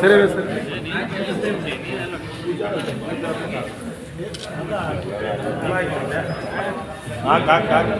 ಸರಿ ಸರ್ ಹಾಕ್ ಹಾಕ್ ಹಾಕ್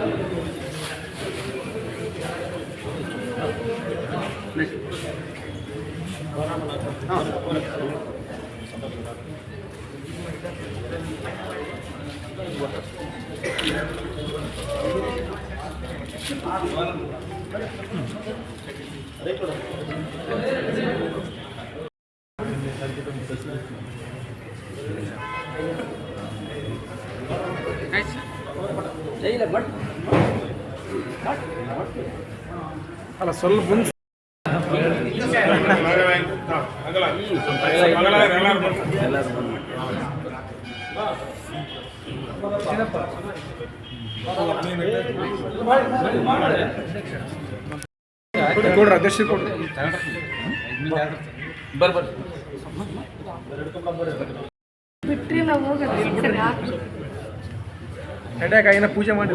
ಅಲ್ಲ ಸ್ವಲ್ಪ ಮುಂದೆ ಕೊಡ್ರಿ ಅಧ್ಯಕ್ಷ ಕೊಡ್ರಿ. ಬಿಟ್ರಿ ನಾವು ಹೋಗೋದು ಹೆಡ್ಯಾಕ ಏನ ಪೂಜೆ ಮಾಡಿ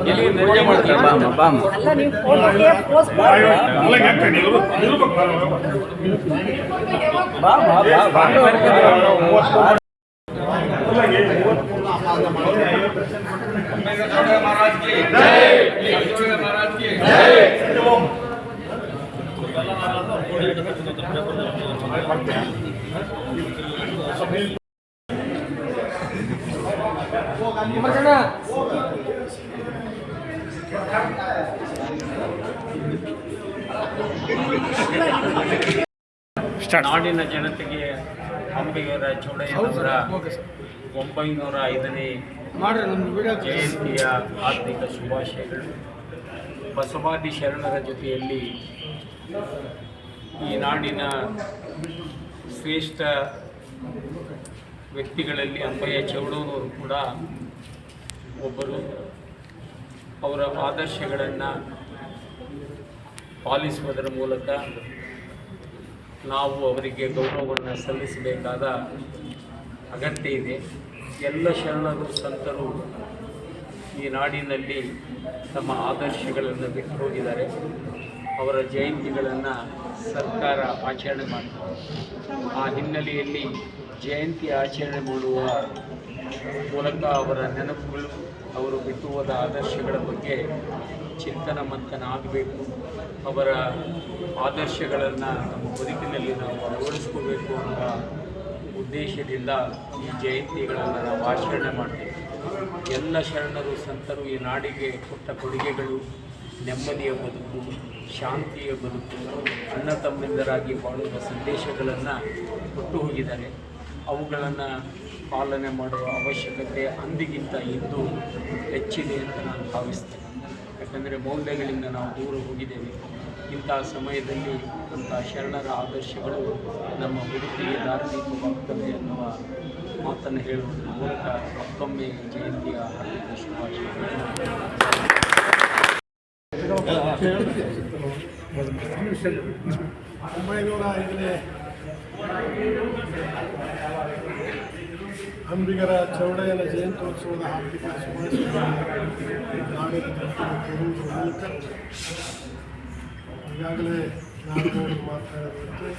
ಅಲ್ಲ ನೀವು ಫೋಟೋಗೆ ಪೋಸ್ಟ್ ಮಾಡಿ. ನಾಡಿನ ಜನತೆಗೆ ಅಂಬಿಗರ ಚೌಡಯ್ಯನವರ ಒಂಬೈನೂರ ಐದನೇ ಜಯಂತಿಯ ಆತ್ಮಿಕ ಶುಭಾಶಯಗಳು. ಬಸವಾದಿ ಶರಣರ ಜೊತೆಯಲ್ಲಿ ಈ ನಾಡಿನ ಶ್ರೇಷ್ಠ ವ್ಯಕ್ತಿಗಳಲ್ಲಿ ಅಂಬಯ್ಯ ಚೌಡೂರವರು ಕೂಡ ಒಬ್ಬರು. ಅವರ ಆದರ್ಶಗಳನ್ನು ಪಾಲಿಸುವುದರ ಮೂಲಕ ನಾವು ಅವರಿಗೆ ಗೌರವವನ್ನು ಸಲ್ಲಿಸಬೇಕಾದ ಅಗತ್ಯ ಇದೆ. ಎಲ್ಲ ಶರಣರು ಸಂತರು ಈ ನಾಡಿನಲ್ಲಿ ತಮ್ಮ ಆದರ್ಶಗಳನ್ನು ಬಿಟ್ಟು ಹೋಗಿದ್ದಾರೆ. ಅವರ ಜಯಂತಿಗಳನ್ನು ಸರ್ಕಾರ ಆಚರಣೆ ಮಾಡ್ತಾರೆ ಆ ಹಿನ್ನೆಲೆಯಲ್ಲಿ ಜಯಂತಿ ಆಚರಣೆ ಮಾಡುವ ಮೂಲಕ ಅವರ ನೆನಪುಗಳು, ಅವರು ಬಿಟ್ಟು ಹೋದ ಆದರ್ಶಗಳ ಬಗ್ಗೆ ಚಿಂತನ ಮಂಥನ ಆಗಬೇಕು. ಅವರ ಆದರ್ಶಗಳನ್ನು ನಮ್ಮ ಬದುಕಿನಲ್ಲಿ ನಾವು ಅಳವಡಿಸ್ಕೋಬೇಕು ಅನ್ನೋ ಉದ್ದೇಶದಿಂದ ಈ ಜಯಂತಿಗಳನ್ನು ನಾವು ಆಚರಣೆ ಮಾಡ್ತೇವೆ. ಎಲ್ಲ ಶರಣರು, ಸಂತರು ಈ ನಾಡಿಗೆ ಕೊಟ್ಟ ಕೊಡುಗೆಗಳು, ನೆಮ್ಮದಿಯ ಬದುಕು, ಶಾಂತಿಯ ಬದುಕು, ಅಣ್ಣ ತಮ್ಮಿಂದರಾಗಿ ಬಾಳುವ ಸಂದೇಶಗಳನ್ನು ಕೊಟ್ಟು ಹೋಗಿದ್ದಾರೆ. ಅವುಗಳನ್ನು ಪಾಲನೆ ಮಾಡುವ ಅವಶ್ಯಕತೆ ಅಂದಿಗಿಂತ ಇಂದು ಹೆಚ್ಚಿದೆ ಅಂತ ನಾನು ಭಾವಿಸ್ತೇನೆ. ಯಾಕಂದರೆ ಮೌಲ್ಯಗಳಿಂದ ನಾವು ದೂರ ಹೋಗಿದ್ದೇವೆ. ಇಂತಹ ಸಮಯದಲ್ಲಿ ಅಂಥ ಶರಣರ ಆದರ್ಶಗಳು ನಮ್ಮ ಬದುಕಿಗೆ ದಾರಿದೀಪವಾಗ್ತವೆ ಅನ್ನುವ ಮಾತನ್ನು ಹೇಳುವುದರ ಮೂಲಕ ಮತ್ತೊಮ್ಮೆ ಜಯಂತಿಯ ಹಾರ್ದಿಕ ಶುಭಾಶಯಗಳು. ಒಂಬೈನೂರ ಐದನೇ ಅಂಬಿಗರ ಚೌಡಯ್ಯನ ಜಯಂತ್ಯೋತ್ಸವದ ಹಾರ್ದಿಕ ಶುಭಾಶಯಗಳನ್ನು ನಾಡಿನ ಜನತೆಗೆ ಕೋರುವುದರ ಮೂಲಕ ಈಗಾಗಲೇ ನಾನು ಮಾತನಾಡಿದಂತೆ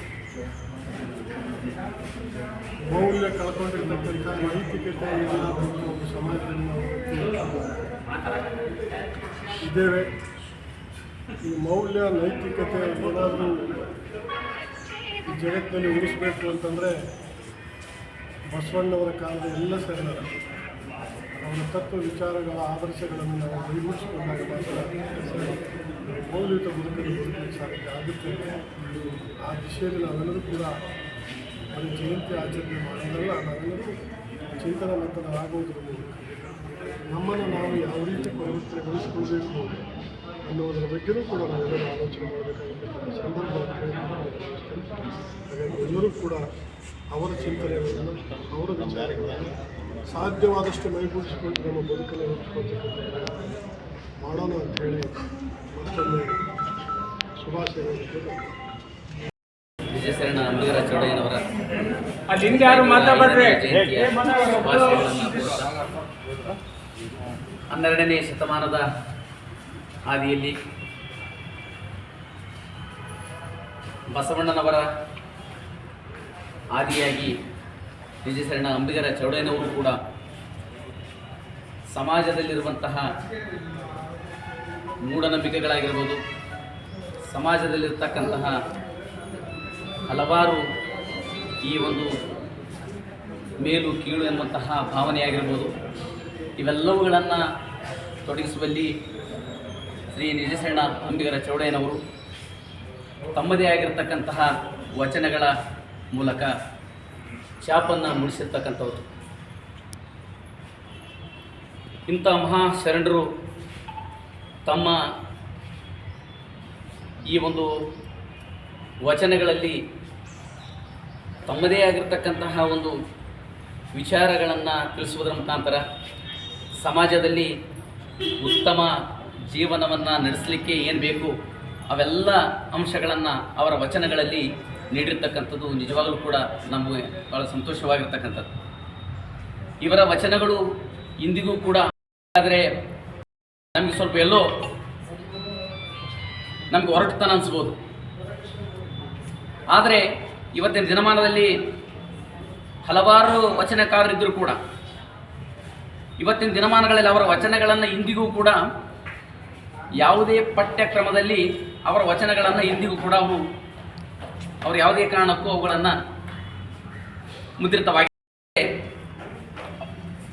ಮೌಲ್ಯ ಕಳ್ಕೊಂಡಿರ್ತಕ್ಕಂಥ ನೈತಿಕತೆ ಇಲ್ಲ ಒಂದು ನಾವು ಇದ್ದೇವೆ. ಈ ಮೌಲ್ಯ ನೈತಿಕತೆ ಏನಾದರೂ ಈ ಜಗತ್ತಿನಲ್ಲಿ ಉಳಿಸ್ಬೇಕು ಅಂತಂದರೆ ಬಸವಣ್ಣವರ ಕಾಲದ ಎಲ್ಲ ಸರಿದಾರೆ ಅವರ ತತ್ವ ವಿಚಾರಗಳ ಆದರ್ಶಗಳನ್ನು ನಾವು ಮೈಗೂಡಿಸಿಕೊಂಡಾಗ ಮಾತ್ರ ಮೌಲ್ಯಯುತ ಬದುಕನ್ನು ಬದುಕಲು ಸಾಧ್ಯ ಆಗುತ್ತೆ ಆ ದಿಶೆಯಲ್ಲಿ ನಾವೆಲ್ಲರೂ ಕೂಡ ಬರೀ ಜಯಂತಿ ಆಚರಣೆ ಮಾಡೋದಲ್ಲ ನಾವೆಲ್ಲರೂ ಚಿಂತನೆ ಮಂಥನರಾಗುವುದರ ಮೂಲಕ ನಮ್ಮನ್ನು ನಾವು ಯಾವ ರೀತಿ ಪರಿವರ್ತನೆಗೊಳಿಸಿಕೊಳ್ಬೇಕು ಅನ್ನೋದರ ಬಗ್ಗೆಯೂ ಕೂಡ ನಾವೆಲ್ಲರೂ ಆಲೋಚನೆ ಮಾಡಬೇಕಾಗಿರ್ತಕ್ಕಂಥ ಸಂದರ್ಭ. ಹಾಗಾಗಿ ಎಲ್ಲರೂ ಕೂಡ ಅವರ ಚಿಂತನೆಗಳನ್ನು ಅವರ ವಿಚಾರಗಳನ್ನು ಸಾಧ್ಯವಾದಷ್ಟು ಮೈಗೂಡಿಸಿಕೊಂಡು ನಮ್ಮ ಬದುಕನ್ನು ರೂಪಿಸ್ಕೊಳ್ತಕ್ಕಂಥ ಮಾಡೋಣ ಅಂತ ಹೇಳಿ ಮತ್ತೊಮ್ಮೆ ಶುಭಾಶಯಗಳನ್ನು ಅಂಬಿಗರ ಚೌಡಯ್ಯನವರ ಹನ್ನೆರಡನೇ ಶತಮಾನದ ಹಾದಿಯಲ್ಲಿ ಬಸವಣ್ಣನವರ ಆದಿಯಾಗಿ ನಿಜಶರಣ ಅಂಬಿಗರ ಚೌಡಯ್ಯನವರು ಕೂಡ ಸಮಾಜದಲ್ಲಿರುವಂತಹ ಮೂಢನಂಬಿಕೆಗಳಾಗಿರ್ಬೋದು. ಸಮಾಜದಲ್ಲಿರ್ತಕ್ಕಂತಹ ಹಲವಾರು ಈ ಒಂದು ಮೇಲು, ಕೀಳು ಎನ್ನುವಂತಹ ಭಾವನೆಯಾಗಿರ್ಬೋದು. ಇವೆಲ್ಲವುಗಳನ್ನು ತೊಡಗಿಸುವಲ್ಲಿ ಶ್ರೀ ನಿಜಶರಣ ಅಂಬಿಗರ ಚೌಡಯ್ಯನವರು ತಮ್ಮದೇ ಆಗಿರತಕ್ಕಂತಹ ವಚನಗಳ ಮೂಲಕ ಛಾಪನ್ನು ಮೂಡಿಸಿರ್ತಕ್ಕಂಥವ್ರು. ಇಂಥ ಮಹಾ ಶರಣರು ತಮ್ಮ ಈ ಒಂದು ವಚನಗಳಲ್ಲಿ ತಮ್ಮದೇ ಆಗಿರತಕ್ಕಂತಹ ಒಂದು ವಿಚಾರಗಳನ್ನು ತಿಳಿಸುವುದರ ಮುಖಾಂತರ ಸಮಾಜದಲ್ಲಿ ಉತ್ತಮ ಜೀವನವನ್ನು ನಡೆಸಲಿಕ್ಕೆ ಏನು ಬೇಕು ಅವೆಲ್ಲ ಅಂಶಗಳನ್ನು ಅವರ ವಚನಗಳಲ್ಲಿ ನೀಡಿರ್ತಕ್ಕಂಥದ್ದು ನಿಜವಾಗಲೂ ಕೂಡ ನಮಗೆ ಭಾಳ ಸಂತೋಷವಾಗಿರ್ತಕ್ಕಂಥದ್ದು. ಇವರ ವಚನಗಳು ಇಂದಿಗೂ ಕೂಡ ಆದರೆ ನಮಗೆ ಸ್ವಲ್ಪ ಎಲ್ಲೋ ನಮಗೆ ಹೊರಟುತನ ಅನಿಸ್ಬೋದು. ಆದರೆ ಇವತ್ತಿನ ದಿನಮಾನದಲ್ಲಿ ಹಲವಾರು ವಚನಕಾರರಿದ್ದರೂ ಕೂಡ, ಇವತ್ತಿನ ದಿನಮಾನಗಳಲ್ಲಿ ಅವರ ವಚನಗಳನ್ನು ಇಂದಿಗೂ ಕೂಡ ಯಾವುದೇ ಪಠ್ಯಕ್ರಮದಲ್ಲಿ ಅವರ ವಚನಗಳನ್ನು ಇಂದಿಗೂ ಕೂಡ ಅವರು ಅವರು ಯಾವುದೇ ಕಾರಣಕ್ಕೂ ಅವುಗಳನ್ನು ಮುದ್ರಿತವಾಗಿ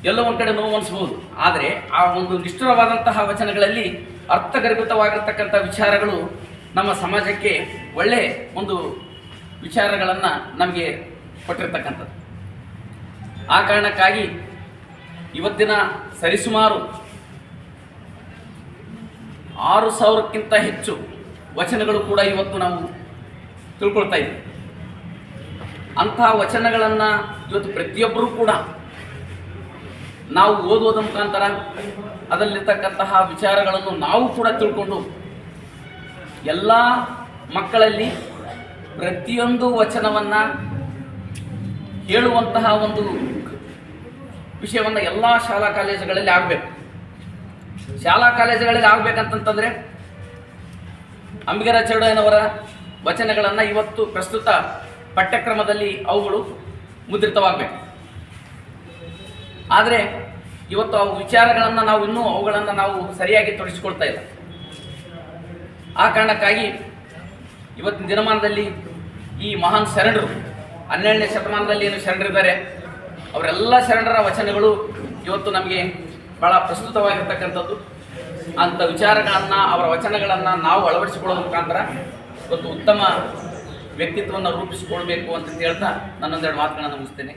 ಎಲ್ಲೋ ಒಂದು ಕಡೆ ನೋವು ಅನಿಸ್ಬೋದು. ಆದರೆ ಆ ಒಂದು ನಿಷ್ಠುರವಾದಂತಹ ವಚನಗಳಲ್ಲಿ ಅರ್ಥಗರ್ಭಿತವಾಗಿರ್ತಕ್ಕಂಥ ವಿಚಾರಗಳು ನಮ್ಮ ಸಮಾಜಕ್ಕೆ ಒಳ್ಳೆ ಒಂದು ವಿಚಾರಗಳನ್ನು ನಮಗೆ ಕೊಟ್ಟಿರ್ತಕ್ಕಂಥದ್ದು. ಆ ಕಾರಣಕ್ಕಾಗಿ ಇವತ್ತಿನ ಸರಿಸುಮಾರು ಆರು ಸಾವಿರಕ್ಕಿಂತ ಹೆಚ್ಚು ವಚನಗಳು ಕೂಡ ಇವತ್ತು ನಾವು ತಿಳ್ಕೊಳ್ತಾ ಇದ್ದೀವಿ. ಅಂತಹ ವಚನಗಳನ್ನು ಇವತ್ತು ಪ್ರತಿಯೊಬ್ಬರೂ ಕೂಡ ನಾವು ಓದೋದ ಮುಖಾಂತರ ಅದರಲ್ಲಿರ್ತಕ್ಕಂತಹ ವಿಚಾರಗಳನ್ನು ನಾವು ಕೂಡ ತಿಳ್ಕೊಂಡು ಎಲ್ಲ ಮಕ್ಕಳಲ್ಲಿ ಪ್ರತಿಯೊಂದು ವಚನವನ್ನು ಹೇಳುವಂತಹ ಒಂದು ವಿಷಯವನ್ನು ಎಲ್ಲ ಶಾಲಾ ಕಾಲೇಜುಗಳಲ್ಲಿ ಆಗಬೇಕು. ಶಾಲಾ ಕಾಲೇಜುಗಳಲ್ಲಿ ಆಗಬೇಕಂತಂತಂದರೆ ಅಂಬಿಗರ ಚೌಡಯ್ಯನವರ ವಚನಗಳನ್ನು ಇವತ್ತು ಪ್ರಸ್ತುತ ಪಠ್ಯಕ್ರಮದಲ್ಲಿ ಅವುಗಳು ಮುದ್ರಿತವಾಗಬೇಕು. ಆದರೆ ಇವತ್ತು ಅವು ವಿಚಾರಗಳನ್ನು ನಾವು ಇನ್ನೂ ಅವುಗಳನ್ನು ನಾವು ಸರಿಯಾಗಿ ತೊಡಗಿಸ್ಕೊಳ್ತಾ ಇಲ್ಲ. ಆ ಕಾರಣಕ್ಕಾಗಿ ಇವತ್ತಿನ ದಿನಮಾನದಲ್ಲಿ ಈ ಮಹಾನ್ ಶರಣರು, ಹನ್ನೆರಡನೇ ಶತಮಾನದಲ್ಲಿ ಏನು ಶರಣರಿದ್ದಾರೆ, ಅವರೆಲ್ಲ ಶರಣರ ವಚನಗಳು ಇವತ್ತು ನಮಗೆ ಭಾಳ ಪ್ರಸ್ತುತವಾಗಿರ್ತಕ್ಕಂಥದ್ದು. ಅಂಥ ವಿಚಾರಗಳನ್ನು, ಅವರ ವಚನಗಳನ್ನು ನಾವು ಅಳವಡಿಸಿಕೊಳ್ಳೋದ್ರ ಮುಖಾಂತರ ಇವತ್ತು ಉತ್ತಮ ವ್ಯಕ್ತಿತ್ವವನ್ನು ರೂಪಿಸಿಕೊಳ್ಬೇಕು ಅಂತ ಹೇಳ್ತಾ ನನ್ನೊಂದೆರಡು ಮಾತುಗಳನ್ನು ಮುಗಿಸ್ತೇನೆ.